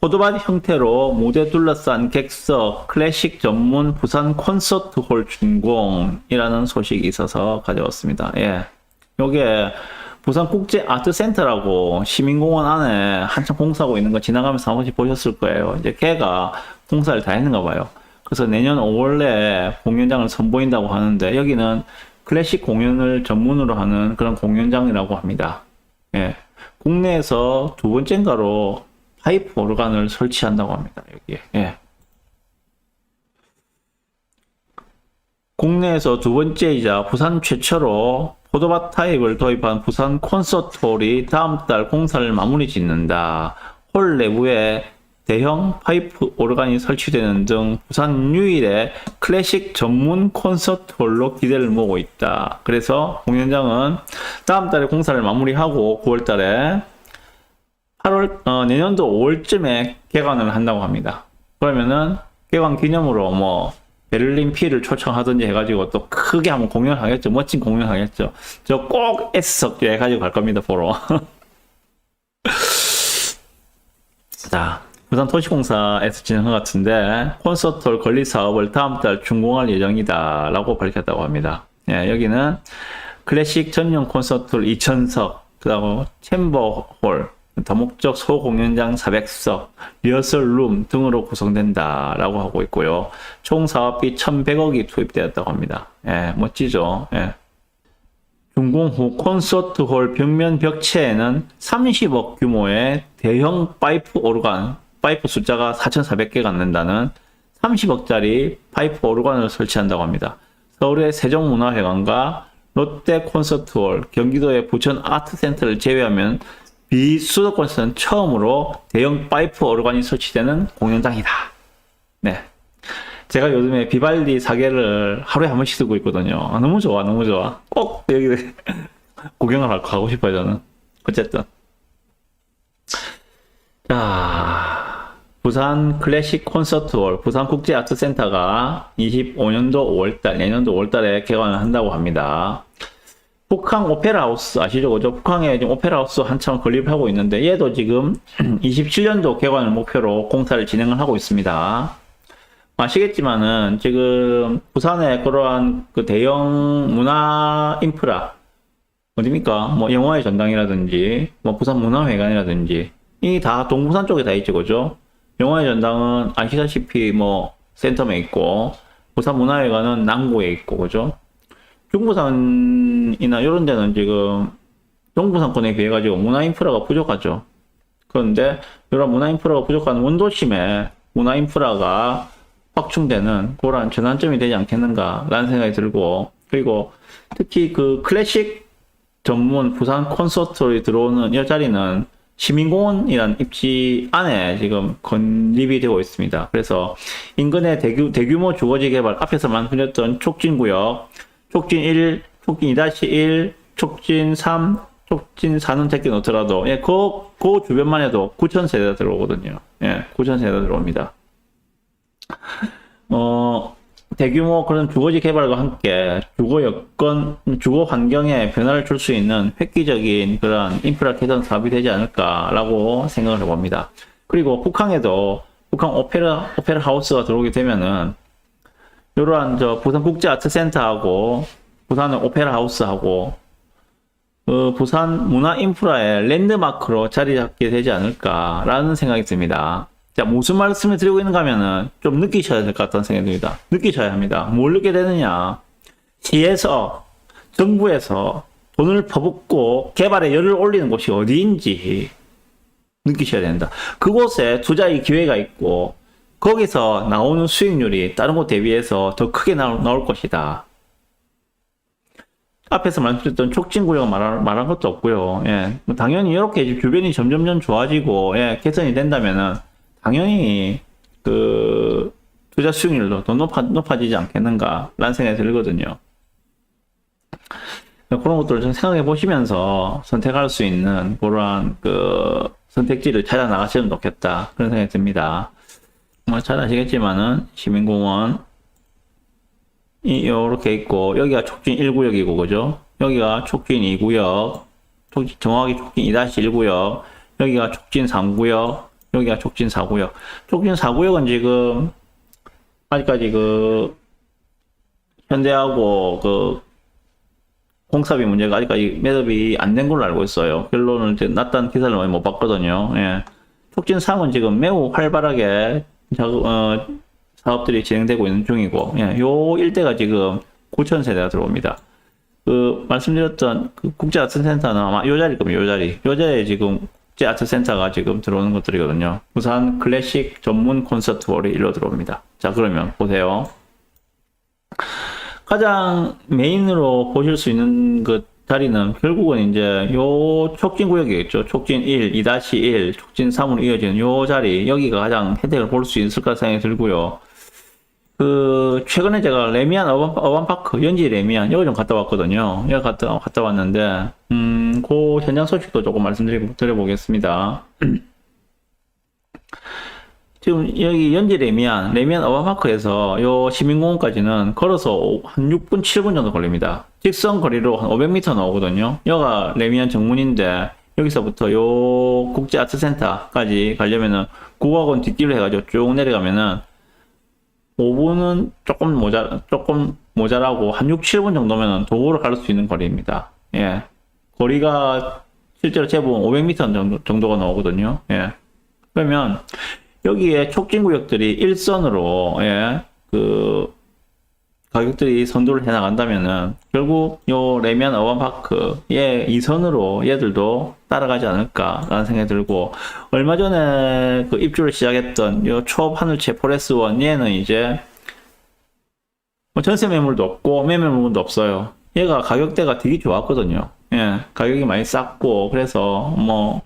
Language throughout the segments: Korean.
포도밭 형태로 무대 둘러싼 객석 클래식 전문 부산 콘서트홀 준공이라는 소식이 있어서 가져왔습니다. 예. 요게 부산 국제 아트센터라고 시민공원 안에 한참 공사하고 있는 거 지나가면서 한 번씩 보셨을 거예요. 이제 걔가 공사를 다 했는가 봐요. 그래서 내년 5월 내에 공연장을 선보인다고 하는데 여기는 클래식 공연을 전문으로 하는 그런 공연장이라고 합니다. 예. 국내에서 두 번째인가로 파이프 오르간을 설치한다고 합니다. 여기에. 예. 국내에서 두 번째이자 부산 최초로 포도밭 타입을 도입한 부산 콘서트홀이 다음 달 공사를 마무리 짓는다. 홀 내부에 대형 파이프 오르간이 설치되는 등 부산 유일의 클래식 전문 콘서트홀로 기대를 모으고 있다. 그래서 공연장은 다음 달에 공사를 마무리하고 9월 달에 8월 어, 내년도 5월쯤에 개관을 한다고 합니다. 그러면은 개관 기념으로 뭐 베를린 피를 초청하든지 해가지고 또 크게 한번 공연을 하겠죠. 멋진 공연을 하겠죠. 저꼭 애써 해가지고 갈 겁니다, 보러. 자, 부산 도시공사에서 진행한 것 같은데 콘서트홀 건립 사업을 다음 달 준공할 예정이다 라고 밝혔다고 합니다. 예, 여기는 클래식 전용 콘서트홀 2,000석, 그 다음 챔버홀, 다목적 소공연장 400석, 리허설 룸 등으로 구성된다 라고 하고 있고요. 총 사업비 1,100억이 투입되었다고 합니다. 예, 멋지죠. 예. 준공 후 콘서트 홀 벽면 벽체에는 30억 규모의 대형 파이프 오르간, 파이프 숫자가 4,400개가 안된다는 30억짜리 파이프 오르간을 설치한다고 합니다. 서울의 세종문화회관과 롯데 콘서트홀, 경기도의 부천 아트센터를 제외하면 비수도권에서는 처음으로 대형 파이프 오르간이 설치되는 공연장이다. 네. 제가 요즘에 비발디 사계를 하루에 한 번씩 쓰고 있거든요. 아, 너무 좋아, 너무 좋아. 꼭 여기 구경을 하- 가고 싶어요, 저는. 어쨌든. 자, 부산 클래식 콘서트홀, 부산 국제아트센터가 25년도 5월달, 내년도 5월달에 개관을 한다고 합니다. 북항 오페라 하우스 아시죠? 그죠? 북항에 지금 오페라 하우스 한참 건립하고 있는데 얘도 지금 27년도 개관을 목표로 공사를 진행을 하고 있습니다. 아시겠지만은 지금 부산에 그러한 그 대형 문화 인프라 어디입니까? 뭐 영화의 전당이라든지 뭐 부산 문화회관이라든지 이 다 동부산 쪽에 다 있죠, 그죠? 영화의 전당은 아시다시피 뭐 센텀에 있고 부산 문화회관은 남구에 있고, 그죠? 중부산이나 이런 데는 지금 동부산권에 비해 가지고 문화 인프라가 부족하죠. 그런데 이런 문화 인프라가 부족한 원도심에 문화 인프라가 확충되는 그런 전환점이 되지 않겠는가라는 생각이 들고 그리고 특히 그 클래식 전문 부산 콘서트에 들어오는 이 자리는 시민공원이라는 입지 안에 지금 건립이 되고 있습니다. 그래서 인근의 대규, 대규모 주거지 개발 앞에서 말씀드렸던 촉진구역, 촉진 1, 촉진 2-1, 촉진 3, 촉진 4는 제껴 놓더라도 예, 그, 그 주변만 해도 9천 세대가 들어오거든요. 예, 9천 세대가 들어옵니다. 어, 대규모 그런 주거지 개발과 함께 주거 여건, 주거 환경에 변화를 줄 수 있는 획기적인 그런 인프라 개선 사업이 되지 않을까라고 생각을 해봅니다. 그리고 북항에도 북한 오페라, 오페라 하우스가 들어오게 되면은 이러한 저 부산 국제 아트센터하고 부산의 오페라 하우스하고 어, 부산 문화 인프라의 랜드마크로 자리 잡게 되지 않을까라는 생각이 듭니다. 자, 무슨 말씀을 드리고 있는가 하면은 좀 느끼셔야 될 것 같다는 생각이 듭니다. 느끼셔야 합니다. 뭘 느끼게 되느냐. 시에서, 정부에서 돈을 퍼붓고 개발에 열을 올리는 곳이 어디인지 느끼셔야 된다. 그곳에 투자의 기회가 있고, 거기서 나오는 수익률이 다른 곳 대비해서 더 크게 나올, 것이다. 앞에서 말씀드렸던 촉진구역 말한, 말한 것도 없고요. 예. 뭐 당연히 이렇게 주변이 점점점 좋아지고, 예, 개선이 된다면은, 당연히, 그, 투자 수익률도 더 높아, 높아지지 않겠는가라는 생각이 들거든요. 그런 것들을 좀 생각해 보시면서 선택할 수 있는 그러한 그 선택지를 찾아 나가시면 좋겠다. 그런 생각이 듭니다. 뭐잘 아시겠지만은 시민공원 이 요렇게 있고 여기가 촉진 1구역이고 그죠? 여기가 촉진 2구역 촉진, 정확히 촉진 2-1구역 여기가 촉진 3구역 여기가 촉진 4구역. 촉진 4구역은 지금 아직까지 그 현대하고 그 공사비 문제가 아직까지 매듭이 안 된 걸로 알고 있어요. 결론을 났다는 기사를 많이 못 봤거든요. 예. 촉진 3은 지금 매우 활발하게 작업, 어, 사업들이 진행되고 있는 중이고, 예. 요 일대가 지금 9천 세대가 들어옵니다. 그 말씀드렸던 그 국제 아트 센터는 아마 요 자리일 겁니다. 요 자리. 요 자리에 지금 국제 아트 센터가 지금 들어오는 것들이거든요. 부산 클래식 전문 콘서트 홀이 일로 들어옵니다. 자, 그러면 보세요. 가장 메인으로 보실 수 있는 그 자리는 결국은 이제 요 촉진 구역이겠죠. 촉진 1, 2-1, 촉진 3으로 이어지는 요 자리, 여기가 가장 혜택을 볼 수 있을 까 생각이 들고요. 그, 최근에 제가 레미안 어반, 어반파크, 연지 레미안, 여기 좀 갔다 왔거든요. 여기 갔다, 갔다 왔는데, 음, 그 현장 소식도 조금 말씀드려, 드려보겠습니다. 지금 여기 연지 레미안, 레미안 어반파크에서 요 시민공원까지는 걸어서 오- 한 6분, 7분 정도 걸립니다. 직선 거리로 한 500m 나오거든요. 여가 레미안 정문인데, 여기서부터 요 국제 아트센터까지 가려면은 국악원 뒷길로 해가지고 쭉 내려가면은 5분은 조금 모자, 조금 모자라고 한 6, 7분 정도면 도보로 갈 수 있는 거리입니다. 예. 거리가 실제로 재보면 500m 정도, 정도가 나오거든요. 예. 그러면 여기에 촉진 구역들이 일선으로, 예, 그, 가격들이 선도를 해 나간다면은 결국 요 레미안 어반파크 예 이선으로 얘들도 따라가지 않을까라는 생각이 들고 얼마 전에 그 입주를 시작했던 요 초업 하늘채 포레스원 얘는 이제 뭐 전세 매물도 없고 매매 물건도 없어요. 얘가 가격대가 되게 좋았거든요. 예 가격이 많이 쌌고 그래서 뭐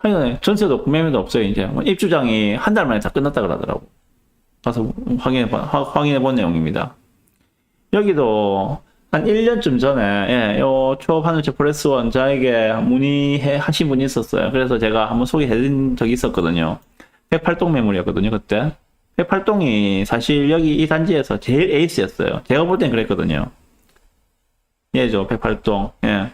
하여간 전세도 매매도 없어요 이제 뭐 입주장이 한 달 만에 다 끝났다 그러더라고. 가서 확인해, 확인해 본 내용입니다. 여기도 한 1년쯤 전에, 예, 요 하늘채 프레스원 저에게 문의해 하신 분이 있었어요. 그래서 제가 한번 소개해 드린 적이 있었거든요. 108동 매물이었거든요, 그때. 108동이 사실 여기 이 단지에서 제일 에이스였어요. 제가 볼 땐 그랬거든요. 예죠, 108동. 예.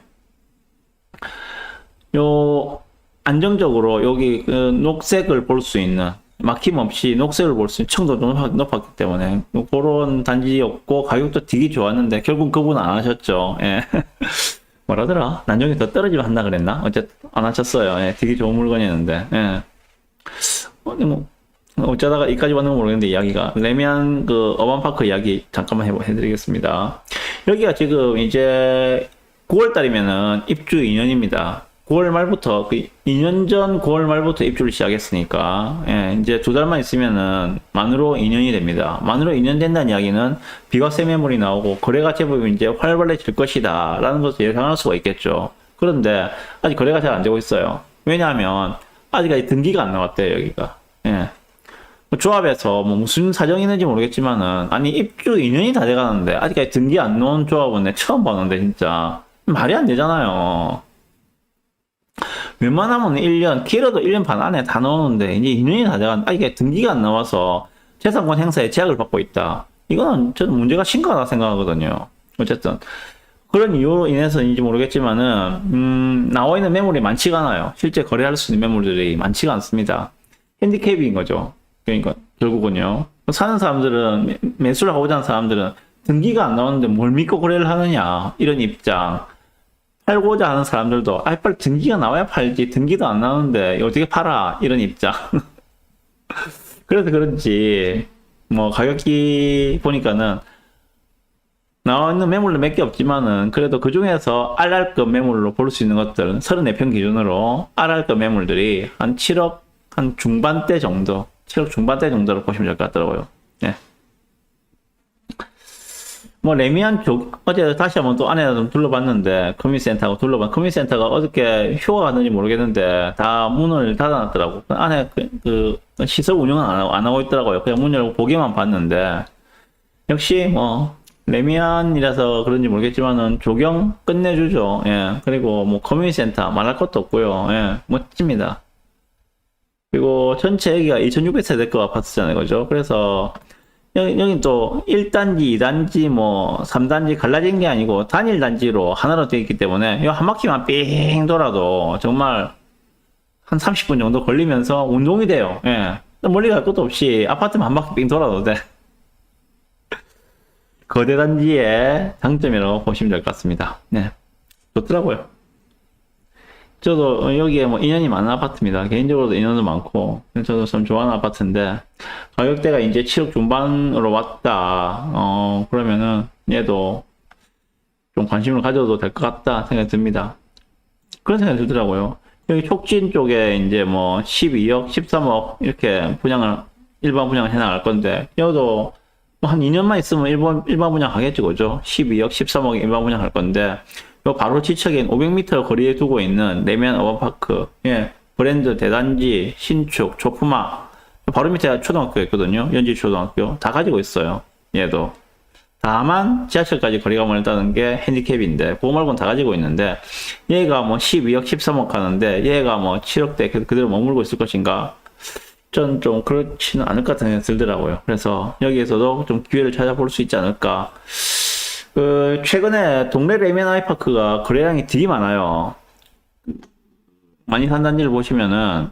요, 안정적으로 여기 그 녹색을 볼 수 있는 막힘없이 녹색을 볼 수 있는 높았, 높았기 때문에 그런 단지였고 가격도 되게 좋았는데 결국 그분 안 하셨죠. 예. 뭐라더라? 난정이 더 떨어지면 한다 그랬나? 어쨌든 안 하셨어요. 예. 되게 좋은 물건이었는데. 예. 아니 뭐 어쩌다가 이까지 왔는 건 모르겠는데 이야기가 레미안 그 어반파크 이야기 잠깐만 해, 해드리겠습니다. 여기가 지금 이제 9월 달이면은 입주 2년입니다. 9월 말부터 그 2년 전 9월 말부터 입주를 시작했으니까 예, 이제 두 달만 있으면은 만으로 2년이 됩니다. 만으로 2년 된다는 이야기는 비과세 매물이 나오고 거래가 제법 이제 활발해질 것이다라는 것을 예상할 수가 있겠죠. 그런데 아직 거래가 잘 안 되고 있어요. 왜냐하면 아직까지 등기가 안 나왔대요 여기가. 예. 뭐 조합에서 뭐 무슨 사정이 있는지 모르겠지만은 아니 입주 2년이 다 돼가는데 아직까지 등기 안 놓은 조합은 내 처음 봤는데 진짜 말이 안 되잖아요. 웬만하면 1년, 길어도 1년 반 안에 다 넣었는데, 이제 2년이 다 돼가는데, 아직까지 등기가 안 나와서 재산권 행사에 제약을 받고 있다. 이거는 저는 문제가 심각하다 생각하거든요. 어쨌든. 그런 이유로 인해서인지 모르겠지만은, 음, 나와 있는 매물이 많지가 않아요. 실제 거래할 수 있는 매물들이 많지가 않습니다. 핸디캡인 거죠. 그러니까, 결국은요. 사는 사람들은, 매- 매수를 하고자 하는 사람들은 등기가 안 나오는데 뭘 믿고 거래를 하느냐. 이런 입장. 팔고자 하는 사람들도 아 빨리 등기가 나와야 팔지. 등기도 안 나오는데 어떻게 팔아? 이런 입장. 그래서 그런지 뭐 가격이 보니까는 나와 있는 매물도 몇 개 없지만은 그래도 그 중에서 RR급 매물로 볼 수 있는 것들은 34평 기준으로 RR급 매물들이 한 7억 한 중반대 정도 7억 중반대 정도로 보시면 될 것 같더라고요. 예. 뭐 레미안 쪽 어제 다시 한번 또 안에 좀 둘러봤는데 커뮤니센터하고 둘러봤 커뮤니센터가 어저께 휴가 갔는지 모르겠는데 다 문을 닫아놨더라고. 그 안에 그, 그 시설 운영은 안 하고, 안 하고 있더라고요. 그냥 문 열고 보기만 봤는데. 역시 뭐 레미안이라서 그런지 모르겠지만은 조경 끝내주죠. 예. 그리고 뭐 커뮤니센터 말할 것도 없고요. 예. 멋집니다. 그리고 전체 여기가 2600세대 급 아파트잖아요. 그죠? 그래서 여기, 여기 또 1단지, 2단지, 뭐 3단지 갈라진 게 아니고 단일 단지로 하나로 되어 있기 때문에 이 한 바퀴만 삥 돌아도 정말 한 30분 정도 걸리면서 운동이 돼요. 예. 멀리 갈 것도 없이 아파트만 한 바퀴 빙 돌아도 돼. 거대 단지의 장점이라고 보시면 될 것 같습니다. 네. 좋더라고요. 저도 여기에 뭐 인연이 많은 아파트입니다. 개인적으로도 인연도 많고, 저도 참 좋아하는 아파트인데, 가격대가 이제 7억 중반으로 왔다. 어, 그러면은 얘도 좀 관심을 가져도 될 것 같다 생각이 듭니다. 그런 생각이 들더라고요. 여기 촉진 쪽에 이제 뭐 12억, 13억 이렇게 분양을, 일반 분양을 해 나갈 건데, 여도 뭐한 2년만 있으면 일반, 일반 분양 하겠죠, 그죠? 12억, 13억 일반 분양 할 건데, 요 바로 지척인 500m 거리에 두고 있는 내면 어반파크, 예, 브랜드 대단지, 신축, 조프마, 바로 밑에 초등학교 있거든요. 연지 초등학교. 다 가지고 있어요. 얘도. 다만 지하철까지 거리가 멀다는 게 핸디캡인데 그거 말고는 다 가지고 있는데 얘가 뭐 12억 13억 하는데 얘가 뭐 7억대 그대로 머물고 있을 것인가 전 좀 그렇지는 않을 것 같은 생각이 들더라고요 그래서 여기에서도 좀 기회를 찾아볼 수 있지 않을까 그 최근에 동네 레미안 아이파크가 거래량이 되게 많아요. 많이 산다는 일 보시면은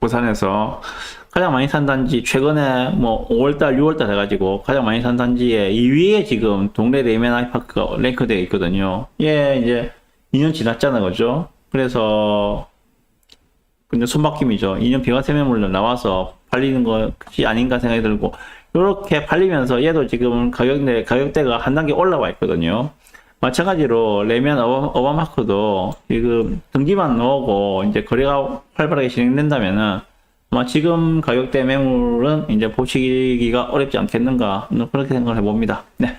부산에서 가장 많이 산 단지 최근에 뭐 5월달 6월달 해가지고 가장 많이 산 단지에 2위에 지금 동네 레이멘 아이파크가 랭크되어 있거든요. 얘 이제 2년 지났잖아 그죠? 그래서 근데 손바뀜이죠. 2년 비과 세 매물로 나와서 팔리는 것이 아닌가 생각이 들고 이렇게 팔리면서 얘도 지금 가격대 가격대가 한 단계 올라와 있거든요 마찬가지로 레미안 어바, 어바마크도 지금 등기만 넣고 이제 거래가 활발하게 진행된다면은 아마 지금 가격대 매물은 이제 보시기가 어렵지 않겠는가 그렇게 생각을 해봅니다. 네.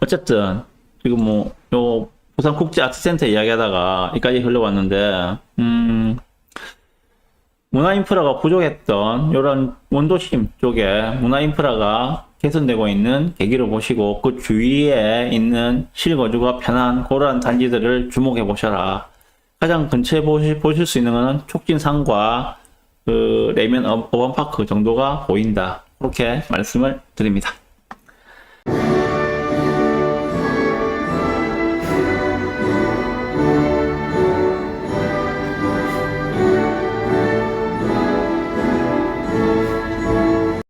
어쨌든 지금 뭐 요 부산 국제 아트센터 이야기하다가 여기까지 흘러왔는데 음 문화 인프라가 부족했던 이런 원도심 쪽에 문화 인프라가 개선되고 있는 계기를 보시고 그 주위에 있는 실거주가 편한 그러한 단지들을 주목해 보셔라. 가장 근처에 보실, 보실 수 있는 것은 촉진상과 그 레면 어- 어반파크 정도가 보인다. 그렇게 말씀을 드립니다.